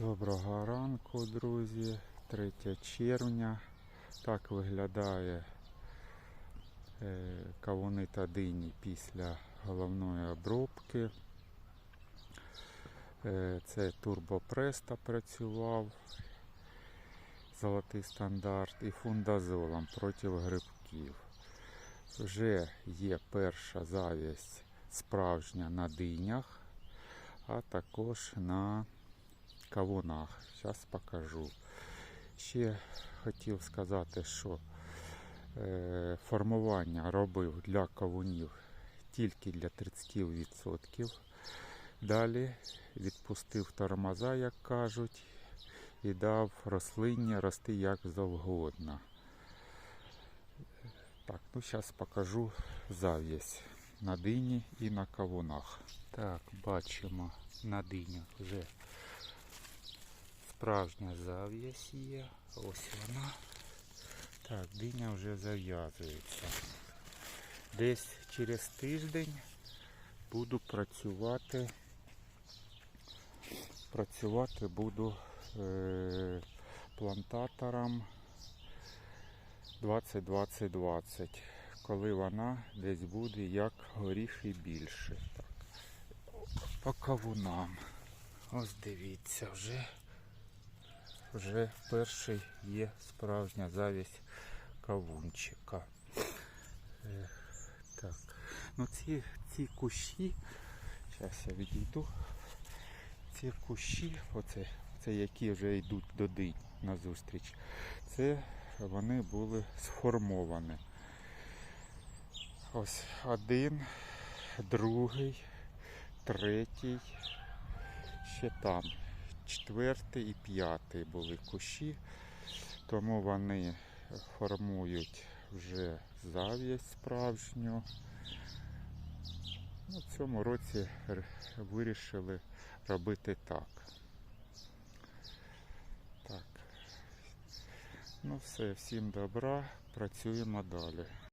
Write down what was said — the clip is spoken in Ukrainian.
Доброго ранку, друзі. 3 червня. Так виглядає е, кавуни та дині після головної обробки. Е, Це турбопреста працював, золотий стандарт і фундазолом проти грибків. Вже є перша завість справжня на динях, а також на кавунах. Зараз покажу. Ще хотів сказати, що е, формування робив для кавунів тільки для 30%. Далі відпустив тормоза, як кажуть, і дав рослині рости як завгодно. Так, ну зараз покажу зав'язь на дині і на кавунах. Так, бачимо на динях вже справжня зав'язь є. Ось вона. Так, диня вже зав'язується. Десь через тиждень буду працювати. Працювати буду е, плантатором 20-20-20, коли вона десь буде як горіхи більше. Так. По кавунам. Ось дивіться, вже, вже перший є справжня завість кавунчика. Так. Ну ці, ці кущі, зараз я відійду. Ці кущі, оце, оце які вже йдуть до динь назустріч, це вони були сформовані. Ось один, другий, третій, ще там, четвертий і п'ятий були кущі, тому вони формують вже зав'язь справжню. Ну, в цьому році вирішили робити так. Так. Ну все, всім добра, працюємо далі.